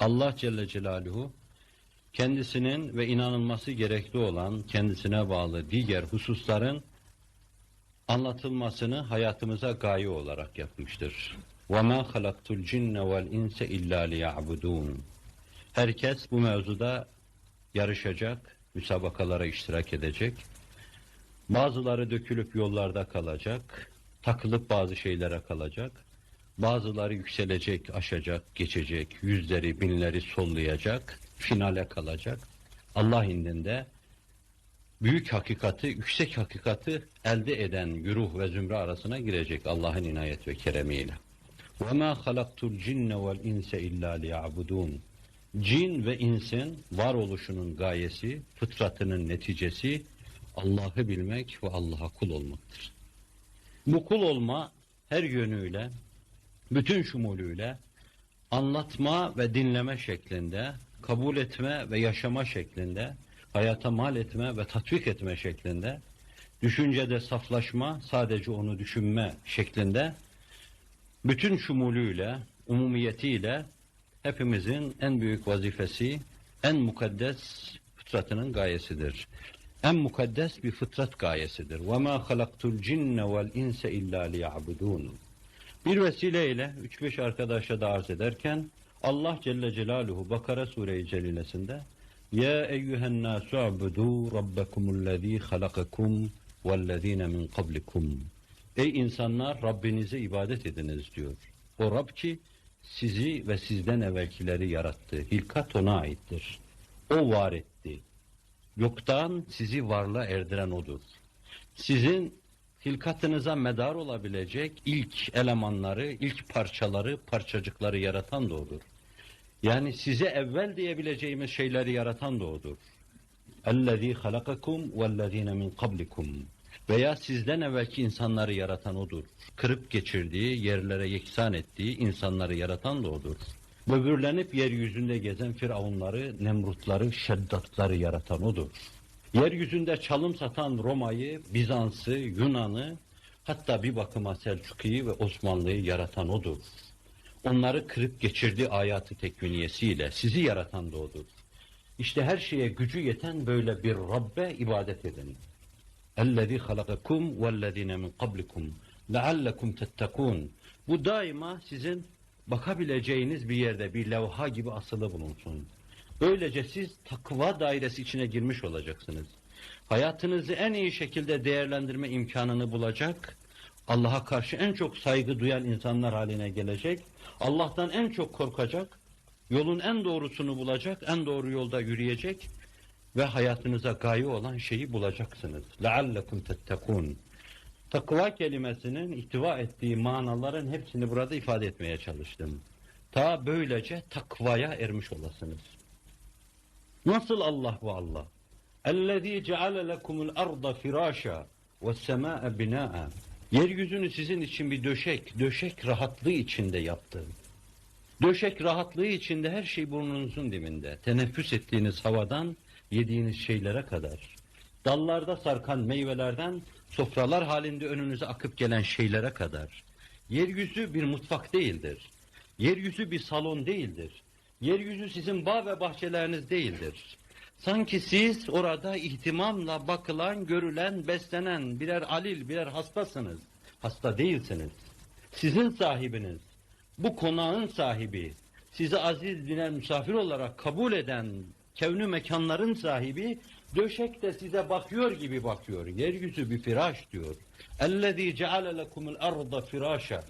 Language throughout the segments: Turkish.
Allah Celle Celaluhu kendisinin ve inanılması gerekli olan kendisine bağlı diğer hususların anlatılmasını hayatımıza gaye olarak yapmıştır. وَمَا خَلَقْتُ الْجِنَّ وَالْاِنْسَ اِلَّا لِيَعْبُدُونَ Herkes bu mevzuda yarışacak, müsabakalara iştirak edecek. Bazıları dökülüp yollarda kalacak, takılıp bazı şeylere kalacak. Bazıları yükselecek, aşacak, geçecek, yüzleri, binleri sollayacak, finale kalacak. Allah indinde büyük hakikati, yüksek hakikati elde eden güruh ve zümre arasına girecek Allah'ın inayet ve keremiyle. وَمَا خَلَقْتُ الْجِنَّ وَالْاِنْسَ اِلَّا لِيَعْبُدُونَ Cin ve insin varoluşunun gayesi, fıtratının neticesi Allah'ı bilmek ve Allah'a kul olmaktır. Bu kul olma her yönüyle, bütün şumulüyle anlatma ve dinleme şeklinde, kabul etme ve yaşama şeklinde, hayata mal etme ve tatbik etme şeklinde, düşüncede saflaşma, sadece onu düşünme şeklinde, bütün şumulüyle, umumiyetiyle hepimizin en büyük vazifesi, en mukaddes fıtratının gayesidir. En mukaddes bir fıtrat gayesidir. وَمَا خَلَقْتُ الْجِنَّ وَالْاِنْسَ اِلَّا لِيَعْبُدُونَ bir vesileyle 3-5 arkadaşa da arz ederken Allah Celle Celaluhu Bakara Sure-i Celilesinde Ya eyyühen nasu abudu rabbekumullezî halakakum vellezîne min kablikum Ey insanlar Rabbinize ibadet ediniz diyor. O Rab ki sizi ve sizden evvelkileri yarattı. Hilkat ona aittir. O var etti. Yoktan sizi varlığa erdiren odur. Sizin hilkatınıza medar olabilecek ilk elemanları, ilk parçaları, parçacıkları yaratan da odur. Yani size evvel diyebileceğimiz şeyleri yaratan da odur. اَلَّذ۪ي خَلَقَكُمْ وَالَّذ۪ينَ مِنْ قَبْلِكُمْ Veya sizden evvelki insanları yaratan odur. Kırıp geçirdiği, yerlere yeksan ettiği insanları yaratan da odur. Böbürlenip yeryüzünde gezen firavunları, nemrutları, şeddatları yaratan odur. Yeryüzünde çalım satan Roma'yı, Bizans'ı, Yunan'ı, hatta bir bakıma Selçuki'yi ve Osmanlı'yı yaratan odur. Onları kırıp geçirdi ayatı tekviniyesiyle, sizi yaratan da odur. İşte her şeye gücü yeten böyle bir Rabbe ibadet edin. اَلَّذ۪ي خَلَقَكُمْ وَالَّذ۪ينَ مِنْ قَبْلِكُمْ لَعَلَّكُمْ تَتَّقُونَ Bu daima sizin bakabileceğiniz bir yerde bir levha gibi asılı bulunsun. Böylece siz takva dairesi içine girmiş olacaksınız. Hayatınızı en iyi şekilde değerlendirme imkanını bulacak, Allah'a karşı en çok saygı duyan insanlar haline gelecek, Allah'tan en çok korkacak, yolun en doğrusunu bulacak, en doğru yolda yürüyecek ve hayatınıza gaye olan şeyi bulacaksınız. لَعَلَّكُمْ تَتَّقُونَ Takva kelimesinin ihtiva ettiği manaların hepsini burada ifade etmeye çalıştım. Ta böylece takvaya ermiş olasınız. Nasıl Allah bu Allah? اَلَّذ۪ي جَعَلَ لَكُمُ الْأَرْضَ فِرَاشًا وَالسَّمَاءَ بِنَاءً Yeryüzünü sizin için bir döşek, döşek rahatlığı içinde yaptı. Döşek rahatlığı içinde her şey burnunuzun dibinde. Teneffüs ettiğiniz havadan yediğiniz şeylere kadar. Dallarda sarkan meyvelerden sofralar halinde önünüze akıp gelen şeylere kadar. Yeryüzü bir mutfak değildir. Yeryüzü bir salon değildir. Yeryüzü sizin bağ ve bahçeleriniz değildir. Sanki siz orada ihtimamla bakılan, görülen, beslenen birer alil, birer hastasınız. Hasta değilsiniz. Sizin sahibiniz, bu konağın sahibi, sizi aziz biner misafir olarak kabul eden kevnü mekanların sahibi, döşek de size bakıyor gibi bakıyor. Yeryüzü bir firaş diyor. اَلَّذ۪ي جَعَلَ لَكُمُ الْاَرْضَ فِرَاشًا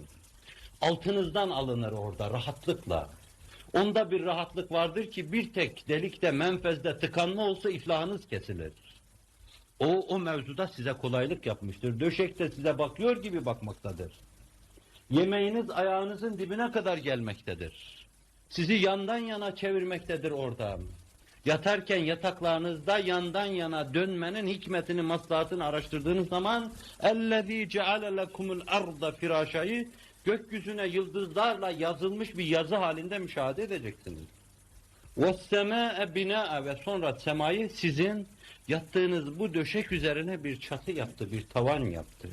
Altınızdan alınır orada rahatlıkla. Onda bir rahatlık vardır ki bir tek delikte, menfezde tıkanma olsa iflahınız kesilir. O, o mevzuda size kolaylık yapmıştır. Döşek de size bakıyor gibi bakmaktadır. Yemeğiniz ayağınızın dibine kadar gelmektedir. Sizi yandan yana çevirmektedir orada. Yatarken yataklarınızda yandan yana dönmenin hikmetini, maslahatını araştırdığınız zaman اَلَّذ۪ي جَعَلَ لَكُمُ الْاَرْضَ firâşayı gökyüzüne yıldızlarla yazılmış bir yazı halinde müşahede edeceksiniz. وَالسَّمَاءَ بِنَاءَ ve sonra semayı sizin yattığınız bu döşek üzerine bir çatı yaptı, bir tavan yaptı.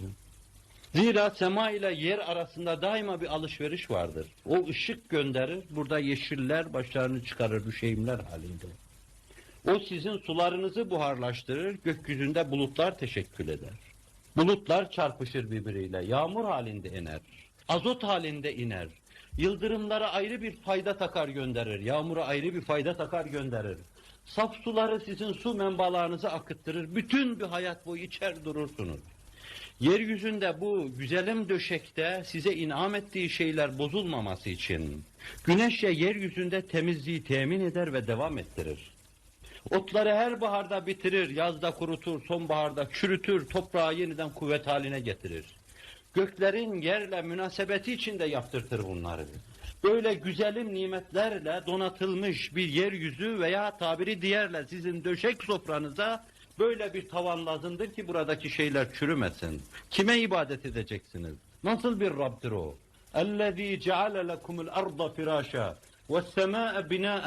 Zira sema ile yer arasında daima bir alışveriş vardır. O ışık gönderir, burada yeşiller başlarını çıkarır düşeğimler halinde. O sizin sularınızı buharlaştırır, gökyüzünde bulutlar teşekkül eder. Bulutlar çarpışır birbiriyle, yağmur halinde iner, azot halinde iner. Yıldırımlara ayrı bir fayda takar gönderir, yağmura ayrı bir fayda takar gönderir. Saf suları sizin su menbalarınıza akıttırır, bütün bir hayat boyu içer durursunuz. Yeryüzünde bu güzelim döşekte size inam ettiği şeyler bozulmaması için güneşle yeryüzünde temizliği temin eder ve devam ettirir. Otları her baharda bitirir, yazda kurutur, sonbaharda çürütür, toprağı yeniden kuvvet haline getirir Göklerin yerle münasebeti içinde yaptırtır bunları. Böyle güzelim nimetlerle donatılmış bir yeryüzü veya tabiri diğerle sizin döşek sofranıza böyle bir tavan lazımdır ki buradaki şeyler çürümesin. Kime ibadet edeceksiniz? Nasıl bir Rabbdir o? اَلَّذ۪ي جَعَلَ لَكُمُ الْأَرْضَ فِرَاشًا وَالسَّمَاءَ بِنَاءً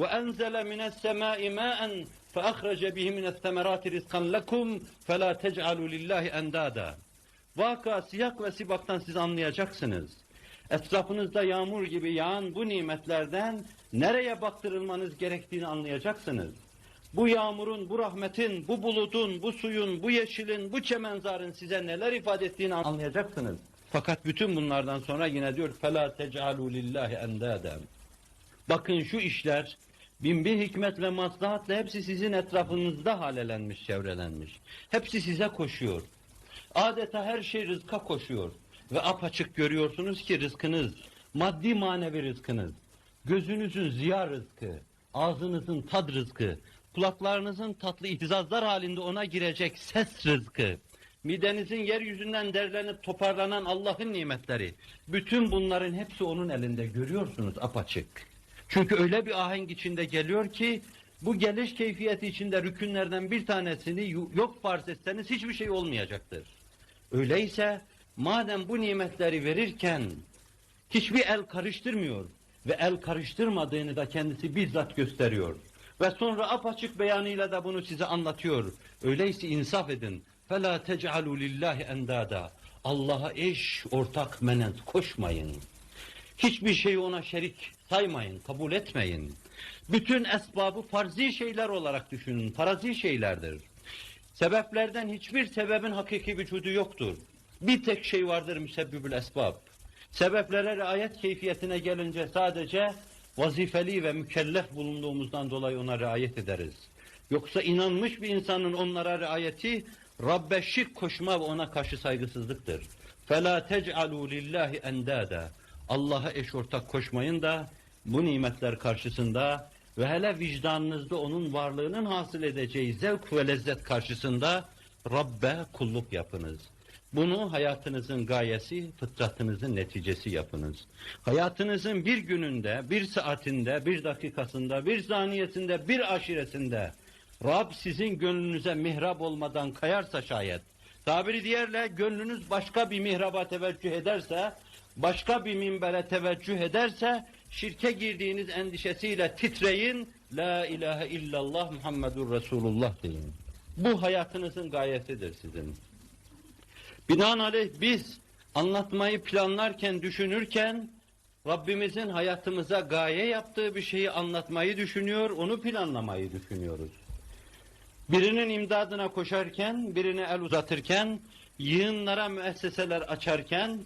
وَأَنْزَلَ مِنَ السَّمَاءِ مَاءً فَأَخْرَجَ بِهِ مِنَ الثَّمَرَاتِ رِزْقًا لَكُمْ فَلَا تَجْعَلُوا لِلّٰهِ اَنْدَادًا Vaka, siyak ve sibaktan siz anlayacaksınız. Etrafınızda yağmur gibi yağan bu nimetlerden nereye baktırılmanız gerektiğini anlayacaksınız. Bu yağmurun, bu rahmetin, bu bulutun, bu suyun, bu yeşilin, bu çemenzarın size neler ifade ettiğini anlayacaksınız. Fakat bütün bunlardan sonra yine diyor فَلَا تَجْعَلُوا لِلّٰهِ اَنْدَادًا Bakın şu işler bin bir hikmet ve maslahatla hepsi sizin etrafınızda halelenmiş, çevrelenmiş. Hepsi size koşuyor. Adeta her şey rızka koşuyor. Ve apaçık görüyorsunuz ki rızkınız, maddi manevi rızkınız, gözünüzün ziya rızkı, ağzınızın tad rızkı, kulaklarınızın tatlı ihtizazlar halinde ona girecek ses rızkı, midenizin yeryüzünden derlenip toparlanan Allah'ın nimetleri, bütün bunların hepsi onun elinde görüyorsunuz apaçık. Çünkü öyle bir ahenk içinde geliyor ki, bu geliş keyfiyeti içinde rükünlerden bir tanesini yok farz etseniz hiçbir şey olmayacaktır. Öyleyse madem bu nimetleri verirken hiçbir el karıştırmıyor ve el karıştırmadığını da kendisi bizzat gösteriyor. Ve sonra apaçık beyanıyla da bunu size anlatıyor. Öyleyse insaf edin. فَلَا تَجْعَلُوا لِلّٰهِ اَنْدَادًا Allah'a eş, ortak, menent koşmayın. Hiçbir şeyi ona şerik saymayın, kabul etmeyin. Bütün esbabı farzi şeyler olarak düşünün, farazi şeylerdir. Sebeplerden hiçbir sebebin hakiki vücudu yoktur. Bir tek şey vardır müsebbibül esbab. Sebeplere riayet keyfiyetine gelince sadece vazifeli ve mükellef bulunduğumuzdan dolayı ona riayet ederiz. Yoksa inanmış bir insanın onlara riayeti Rabbe şirk koşma ve ona karşı saygısızlıktır. فَلَا تَجْعَلُوا لِلّٰهِ اَنْدَادًا Allah'a eş ortak koşmayın da bu nimetler karşısında ve hele vicdanınızda onun varlığının hasıl edeceği zevk ve lezzet karşısında Rabbe kulluk yapınız. Bunu hayatınızın gayesi, fıtratınızın neticesi yapınız. Hayatınızın bir gününde, bir saatinde, bir dakikasında, bir saniyesinde, bir aşiresinde Rab sizin gönlünüze mihrap olmadan kayarsa şayet, tabiri diğerle gönlünüz başka bir mihraba teveccüh ederse, başka bir minbere teveccüh ederse, şirke girdiğiniz endişesiyle titreyin, La ilahe illallah Muhammedur Resulullah deyin. Bu hayatınızın gayesidir sizin. Binaenaleyh biz anlatmayı planlarken, düşünürken, Rabbimizin hayatımıza gaye yaptığı bir şeyi anlatmayı düşünüyor, onu planlamayı düşünüyoruz. Birinin imdadına koşarken, birine el uzatırken, yığınlara müesseseler açarken,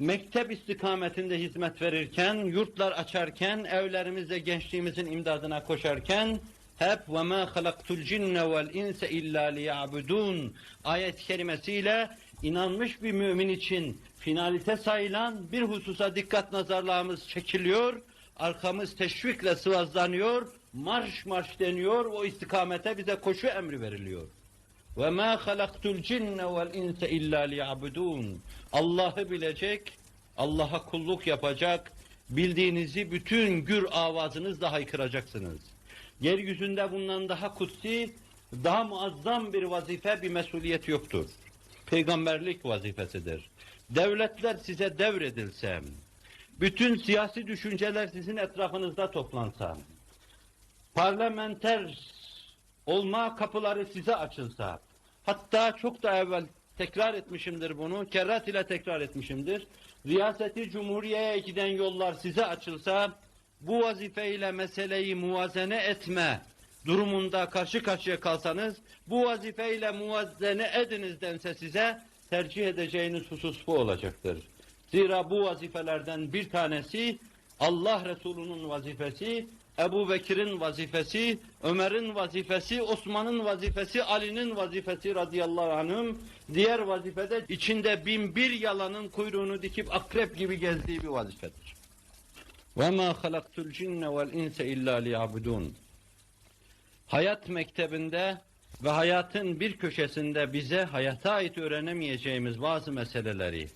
mektep istikametinde hizmet verirken, yurtlar açarken, evlerimizde gençliğimizin imdadına koşarken, hep ve ma halaktul cinne vel inse illa liya'budun ayet kelimesiyle inanmış bir mümin için finalite sayılan bir hususa dikkat nazarlarımız çekiliyor, arkamız teşvikle sıvazlanıyor, marş marş deniyor, o istikamete bize koşu emri veriliyor. Ve ma halaktul cinne vel inse illa liya'budun. Allah'ı bilecek, Allah'a kulluk yapacak, bildiğinizi bütün gür avazınızla haykıracaksınız. Yeryüzünde bundan daha kutsi, daha muazzam bir vazife, bir mesuliyet yoktur. Peygamberlik vazifesidir. Devletler size devredilse, bütün siyasi düşünceler sizin etrafınızda toplansa, parlamenter olma kapıları size açılsa, hatta çok da evvel tekrar etmişimdir bunu, kerrat ile tekrar etmişimdir. Riyaseti Cumhuriye'ye giden yollar size açılsa, bu vazifeyle meseleyi muvazene etme durumunda karşı karşıya kalsanız, bu vazifeyle muvazene ediniz dense size, tercih edeceğiniz husus bu olacaktır. Zira bu vazifelerden bir tanesi, Allah Resulü'nün vazifesi, Ebu Bekir'in vazifesi, Ömer'in vazifesi, Osman'ın vazifesi, Ali'nin vazifesi radıyallahu anhüm, diğer vazifede içinde bin bir yalanın kuyruğunu dikip akrep gibi gezdiği bir vazifedir. وَمَا خَلَقْتُ الْجِنَّ وَالْاِنْسَ اِلَّا لِيَعْبُدُونَ Hayat mektebinde ve hayatın bir köşesinde bize hayata ait öğrenemeyeceğimiz bazı meseleleri,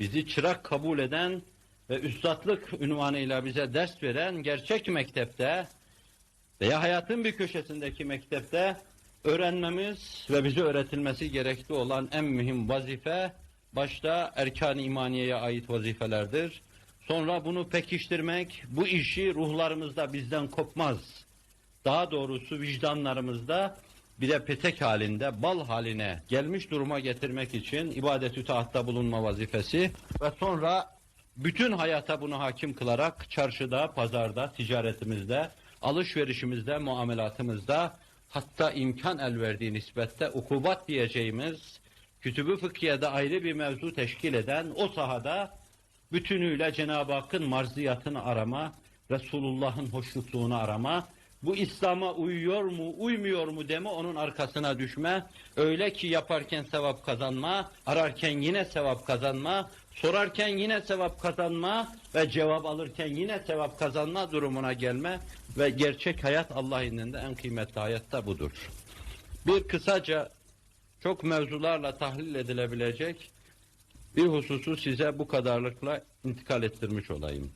bizi çırak kabul eden ve üstadlık ünvanıyla bize ders veren gerçek mektepte veya hayatın bir köşesindeki mektepte öğrenmemiz ve bize öğretilmesi gerekli olan en mühim vazife başta erkan-ı imaniyeye ait vazifelerdir. Sonra bunu pekiştirmek, bu işi ruhlarımızda bizden kopmaz. Daha doğrusu vicdanlarımızda bir de petek halinde, bal haline gelmiş duruma getirmek için ibadet-ü taatta bulunma vazifesi ve sonra bütün hayata bunu hakim kılarak çarşıda, pazarda, ticaretimizde, alışverişimizde, muamelatımızda hatta imkan el verdiği nispette ukubat diyeceğimiz kütübü fıkhiyede ayrı bir mevzu teşkil eden o sahada bütünüyle Cenab-ı Hakk'ın marziyatını arama, Resulullah'ın hoşnutluğunu arama, bu İslam'a uyuyor mu, uymuyor mu deme onun arkasına düşme, öyle ki yaparken sevap kazanma, ararken yine sevap kazanma, sorarken yine sevap kazanma ve cevap alırken yine sevap kazanma durumuna gelme ve gerçek hayat Allah indinde en kıymetli hayat da budur. Bir kısaca çok mevzularla tahlil edilebilecek bir hususu size bu kadarlıkla intikal ettirmiş olayım.